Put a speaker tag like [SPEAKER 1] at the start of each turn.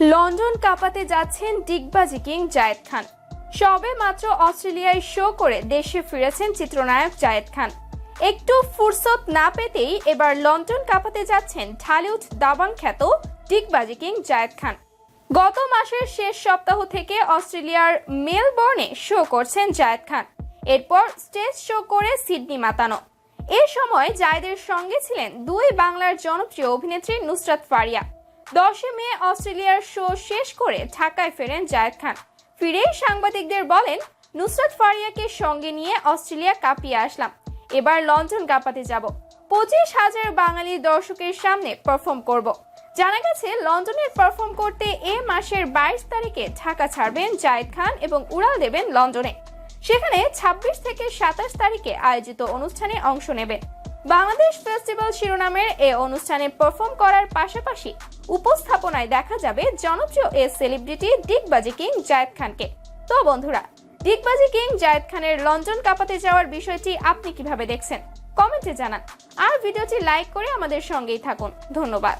[SPEAKER 1] London কাঁপাতে যাচ্ছেন ডিগবাজি king Zayed Khan. সবে মাত্র অস্ট্রেলিয়ায় শো করে দেশে ফিরেছেন চিত্রনায়ক জায়েদ খান। একটু ফুরসত না পেতেই এবার লন্ডন কাঁপাতে যাচ্ছেন ঢালিউড দাবাং খ্যাত ডিগবাজি কিং জায়েদ খান। গত মাসের শেষ সপ্তাহ থেকে অস্ট্রেলিয়ার মেলবোর্নে শো করছেন জায়েদ খান। এরপর স্টেজ শো করে সিডনি মাতানো। এ সময় জায়েদের সঙ্গে ছিলেন দুই বাংলার জনপ্রিয় অভিনেত্রী নুসরাত ফারিয়া। দশই মে অস্ট্রেলিয়ার শো শেষ করে ঢাকায় ফেরেন জায়েদ খান। ফিরেই সাংবাদিকদের বলেন, নুসরাত ফারিয়াকে সঙ্গে নিয়ে অস্ট্রেলিয়া কাঁপিয়ে আসলাম। এবার লন্ডন কাঁপাতে যাব। পঁচিশ হাজার বাঙালি দর্শকের সামনে পারফর্ম করব। জানা গেছে লন্ডনের পারফর্ম করতে এ মাসের বাইশ তারিখে ঢাকা ছাড়বেন জায়েদ খান এবং উড়াল দেবেন লন্ডনে। সেখানে ২৬ থেকে সাতাশ তারিখে আয়োজিত অনুষ্ঠানে অংশ নেবেন। বাংলাদেশ ফেস্টিভ্যাল শিরোনামের এ অনুষ্ঠানে পারফর্ম করার পাশাপাশি উপস্থাপনায় দেখা যাবে জনপ্রিয় এ সেলিব্রিটি ডিগবাজি কিং জায়েদ খানকে। তো বন্ধুরা ডিগবাজি কিং জায়েদ খানের লন্ডন কাঁপাতে যাওয়ার বিষয়টি আপনি কীভাবে দেখছেন? কমেন্টে জানান। আর ভিডিওটি লাইক করে আমাদের সঙ্গেই থাকুন। ধন্যবাদ।